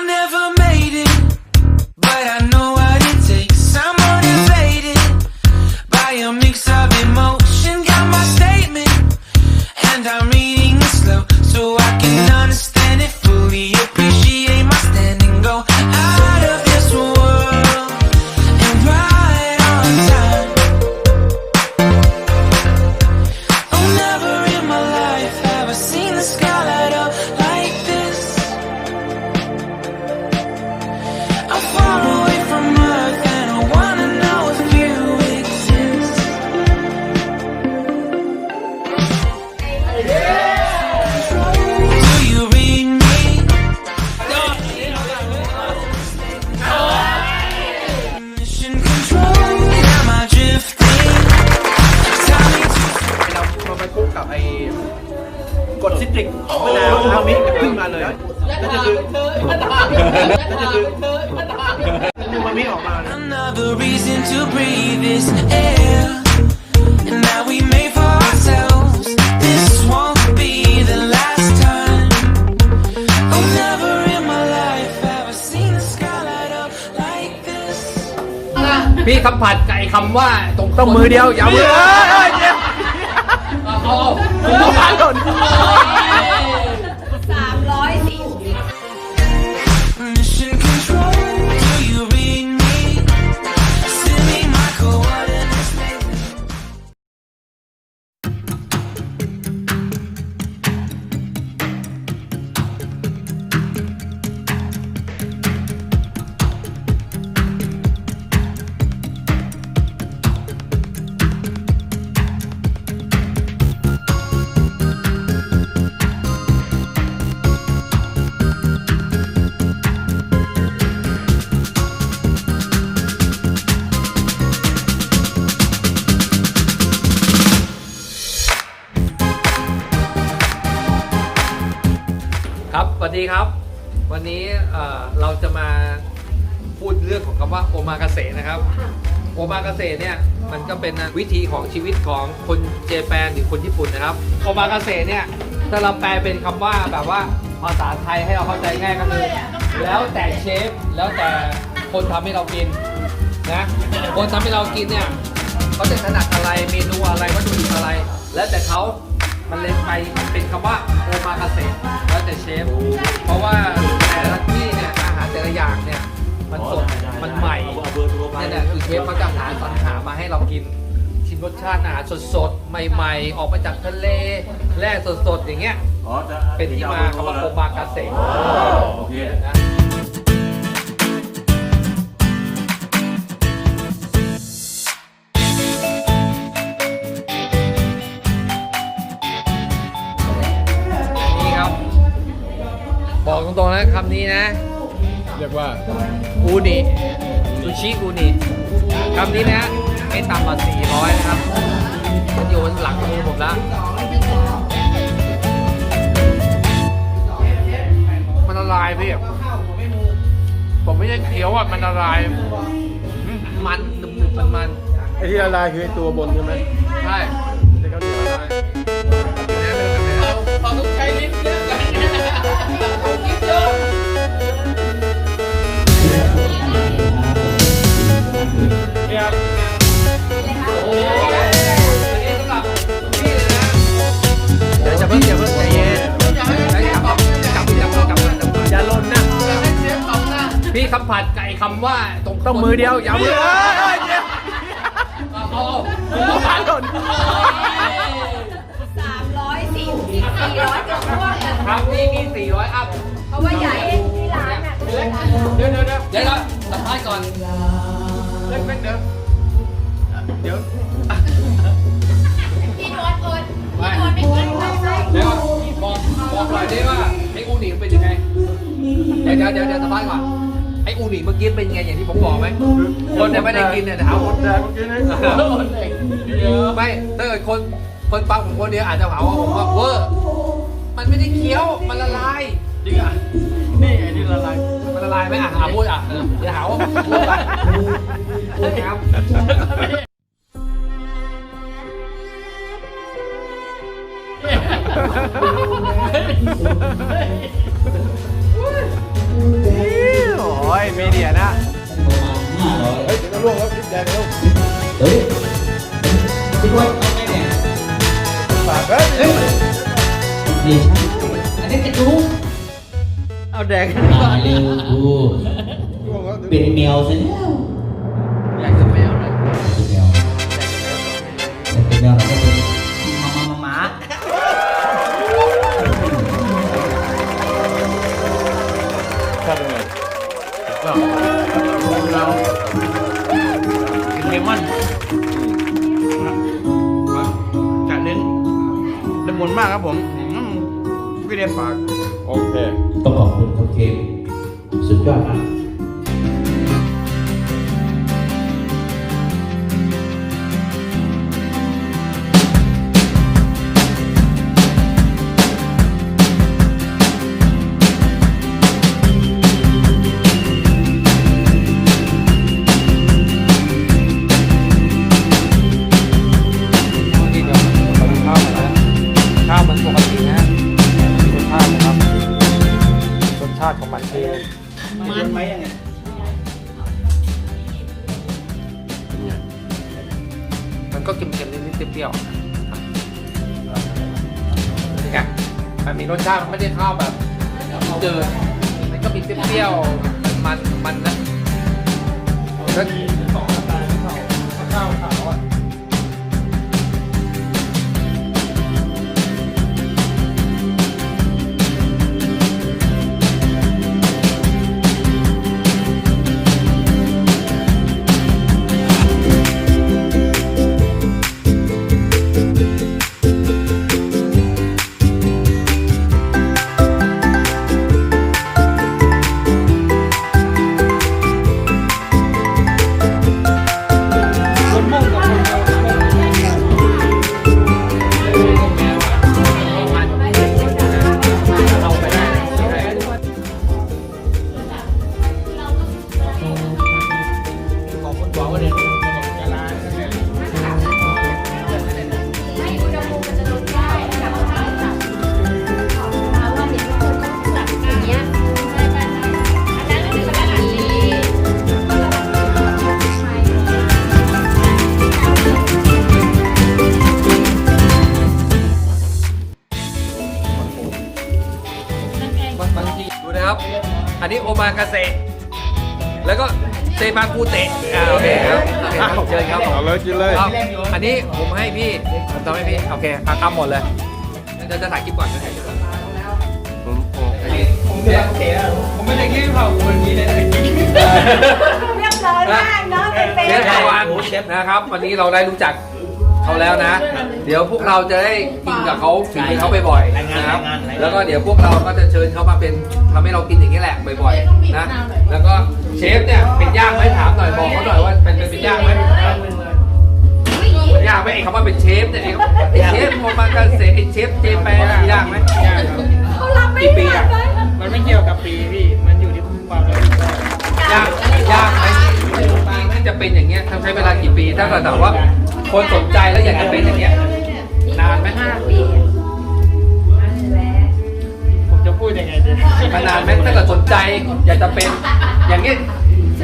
I never made it, but I know พี่สัมผัสกับไอ้คำว่าตรงต้องมือเดียวอย่ามือเอ้ยเดี๋ยวเอาเอามือาดหล่ ครับสวัสดีครับ วันนี้เราจะมาพูดเรื่องของคำว่าโอมากาเสะนะครับ โอมากาเสะเนี่ยมันก็เป็นวิธีของชีวิตของคนเจแปนหรือคนญี่ปุ่นนะครับ โอมากาเสะเนี่ยถ้าเราแปลเป็นคำว่าแบบว่าภาษาไทยให้เราเข้าใจง่ายก็คือแล้วแต่เชฟแล้วแต่คนทำให้เรากินนะคนทำให้เรากินเนี่ยเขาจะถนัดอะไรเมนูอะไรวัตถุดิบอะไร แล้วแต่เขา มันเลยไปมันเป็นคำว่าโอมากาเสะแล้วแต่เชฟ เพราะว่าแต่ละที่เนี่ยอาหารแต่ละอย่างเนี่ยมันสดมันใหม่นี่นแหละคือเชฟเขาจะหาสรรหามาให้เรากินชิมรสชาติอาหารสดๆใหม่ ๆ ออกมาจากทะเลแร่สดๆอย่างเงี้ยเป็นที่มาคำว่าโอมากาเสะนะ นะคำนี้นะ เรียกว่าอูนิซูชิอูนิคำนี้นะไม่ต่ำกว่า400 นะครับมันอยู่บนหลังมือผมแล้วมันละลายพี่ผมไม่ใช่เคี้ยวอะมันละลาย มันหนึบๆมันมันไอ้ที่ละลายคือไอ้ตัวบนใช่ไหมๆใช่ ผัสกับไอ้คำว่าตรงต้องมือเดียวอย่ามือเอ้ยเดี๋ยวเอาเอามือขาดหล่นสามร้อยสี่สิบสี่ร้อยเกือบร่วงอะครับนี่มี400อัพเพราะว่าใหญ่ที่ร้านอะเดี๋ยวเดี๋ยวเดี๋ยวเดี๋ยวเราสัมภาษณ์ก่อนเล่นเล่นเดี๋ยวเดี๋ยวพี่นวลโอนพี่นวลไม่กินข้าวไส้เดี๋ยวบอกบอกหน่อยได้ว่าไอ้อูนิเป็นยังไงเดี๋ยวเดี๋ยวเดี๋ยวเดี๋ยวสัมภาษณ์ก่อน ไอ้อูนิเมื่อกี้เป็นไงอย่างที่ผมบอกไหมคนเนี่ยไม่ได้กินเนี่ยถามหมดแรงเมื่อกี้นี่ไม่ถ้าเกิดคนคนฟังผมคนเดียวอาจจะหาว่าผมว่าเวอร์มันไม่ได้เคี้ยวมันละลายจริงอะนี่ไอ้ที่ละลายมันละลายไหมอะหาพูดอะอย่าหาว่าผมพูดอะพูดครับเนะเฮ้ยเดี๋ยวก็ล่วงแล้วพริกแดงแล้วเฮ้ยพี่ว่าเอาไปเนี่ยฝากเฮ้ยดีอันนี้จะดูเอาแดงมาเร็วดูล่วงแล้วเป็นแมวซะแล้วอยากจะแมวเลยเป็นแมวเป็นแมวแล้วก็เป็นมามามามา ก็ของเราเรากินเลมอนกะเน้นละมุนมากครับผมอืมไม่ได้ฝาก โอเค ต้องขอบคุณครับเคมสุดยอดมาก ชาติของมันคือมันไหมยังไงมันก็เค็มๆนิดๆเปรี้ยวๆนี่ไงมันมีรสชาติมันไม่ได้ข้าวแบบเดินมันก็มีเปรี้ยวๆมันมันนะแล้วข้าวขาว ครับ อันนี้โอมากาเซแล้วก็เซบากูเตะอ่าโอเคครับโอเคครับเชิญครับเอาเลยกินเลยครับอันนี้ผมให้พี่ผมทำให้พี่โอเคเอาทำหมดเลยจะจะถ่ายคลิปก่อนนะถ่ายคลิปก่อนผมโอ้อันนี้ผมจะโอเคผมไม่ได้คิดเผาวันนี้เลยเรียบร้อยมากเนาะเป็นเป๊เชฟไต้หวันนะครับ วันนี้เราได้รู้จัก เขาแล้วนะ เดี๋ยวพวกเราจะได้กินกับเขาถึงเขาบ่อยๆนะครับ แล้วก็เดี๋ยวพวกเราก็จะเชิญเขามาเป็นทำให้เรากินอย่างนี้แหละบ่อยๆนะ แล้วก็เชฟเนี่ยเป็นย่างไหมถามหน่อยบอกเขาหน่อยว่าเป็นเป็นเป็นย่างไหมย่างไหมไอ้คำว่าเป็นเชฟเนี่ยไอ้ไอ้เชฟโมมากาเสะไอ้เชฟเจแปนย่างไหมเขารับไม่กี่ปีได้อะมันไม่เกี่ยวกับปีพี่ มันอยู่ที่ความรับผิดชอบย่างย่างไหมที่จะเป็นอย่างเงี้ยต้องใช้เวลากี่ปีถ้าเกิดแต่ว่า คนสนใจแล้วอยากจะเป็นอย่างเงี้ย นานไหมห้าปีอะนั่นแหละผมจะพูดยังไงดีมันนานไหมถ้าเกิดสนใจอยากจะเป็นอย่างเงี้ย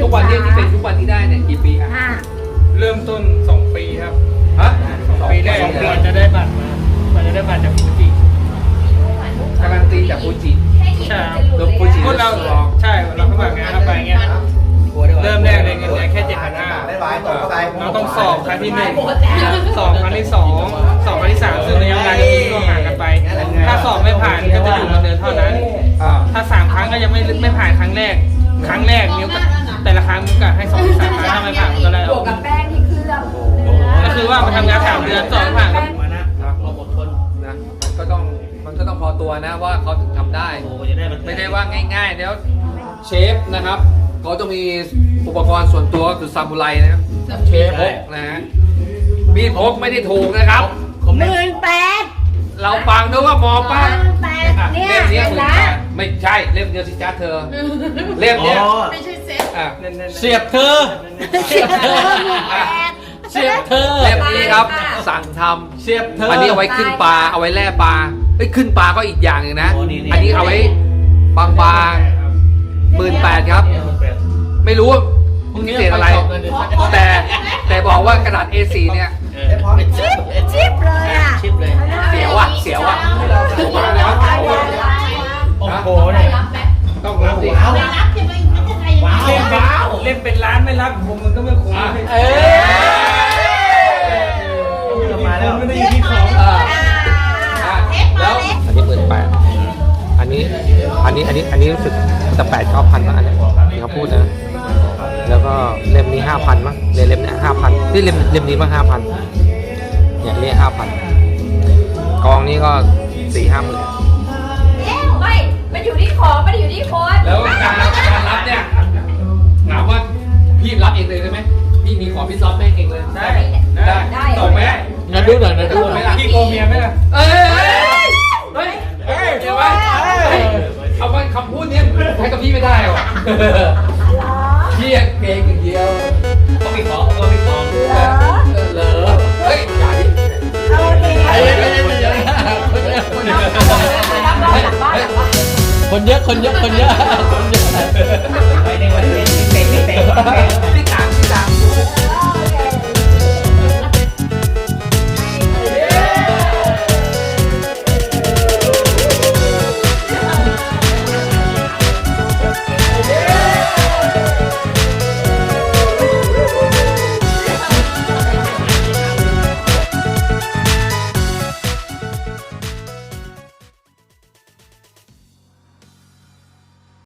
ทุกวันเนี้ยที่เป็นทุกวันที่ได้เนี่ยกี่ปีอะห้าเริ่มต้น2ปีครับฮะสองปีแรกสองกปีว่าจะได้บัตรมาก่อนจะได้บัตรจากฟูจิการันตีจากฟูจิใช่รถฟูจิพวกเราใช่เราสมัครงานเข้าไปเงี้ย เริ่มแรกเลยเงินเดือนแค่เจ็ดพันห้าได้หลายต่อเข้าไปเราต้องสอบครั้งที่หนึ่งสอบครั้งที่สองสอบครั้งที่สามซึ่งระยะเวลาจะมีช่วงห่างกันไป ถ้าสอบไม่ผ่านก็จะหยุดเงินเดือนเท่านั้น อ่าถ้าสามครั้งก็ยังไม่ไม่ผ่านครั้งแรก ครั้งแรกนิ้วก็แต่ละครั้งนิ้วก็ให้สองสามครั้งถ้าไม่ผ่านมันก็ได้บวกกับแป้งที่เคลือบก็คือว่ามาทำงานสามเดือนสองผ่านก็นะนะมันก็ต้องมันก็ต้องพอตัวนะว่าเขาถึงทำได้ไม่ได้ว่าง่ายๆเดี๋ยวเชฟนะครับ เขาจะมีอุปกรณ์ส่วนตัวคือซามูไรนะครับเชฟพกนะฮะมีดพกไม่ได้ถูกนะครับ หมื่นแปด เราฟังด้วยว่ามองป้าหมื่นแปดอะเนี่ยเล่มเนี้ยเห็นหมื่นแล้แปวดไม่ใช่เล่มเดียวสิจ้าเธอ เล่มเนี้ยอะ เสียบเธอ เสียเธอหมื่นแปด เสียบเธอ เล่มนี้ครับสั่งทำเสียบเธออั อันนี้เอาไว้ขึ้นปลาเอาไว้แล่ปลาเอ้ยขึ้นปลาก็อีกอย่างหนึ่งนะ โอ้นี่นี่ อันนี้เอาไว้บางๆหมื่นแปดครับ ไม่รู้ว่าพิเศษอะไร แต่แต่บอกว่ากระดาษ A4 เนี่ยชิปเลยอะชิปเลยเสียวอะเสียวอะมาแล้วโอ้โหเนี่ยต้องรับสิไม่รับจะไปมันจะไงว้าวเล่นว้าวเล่นเป็นร้านไม่รับผมมันก็ไม่คุ้มเออมาแล้วไม่ได้อยู่ที่ของอ่าอะแล้วอันนี้หมื่นแปดอันนี้อันนี้อันนี้อันนี้รู้สึกจะแปดเก้าพันมั้งอันเนี้ยที่เขาพูดนะแล้วก็ เล่มนี้ห้าพันมั้งเล่มเนี้ห้าพันนี่เล่มเล่มนี้มั้งห้าพันเนี่ยนี่ห้าพันกองนี้ก็สี่ห้าหมื่นไม่มันอยู่ที่ของไม่ได้อยู่ที่คนแล้วการการรับเนี่ยถามว่าพี่รับเองเลยได้ไหมพี่มีของพี่ซอฟแม่เองเลยได้ได้ได้ส่งไหมงั้นดูหน่อยนะดูไหมล่ะพี่โกเมียไหมล่ะเอ้ยเฮ้ยเฮ้ยเห็นไหมเฮ้ยคำว่าคำพูดเนี้ยใช้กับพี่ไม่ได้หรอ คนเยอะคนเยอะคนเยอะ ไปในวันนี้เต็มเตะเต็ม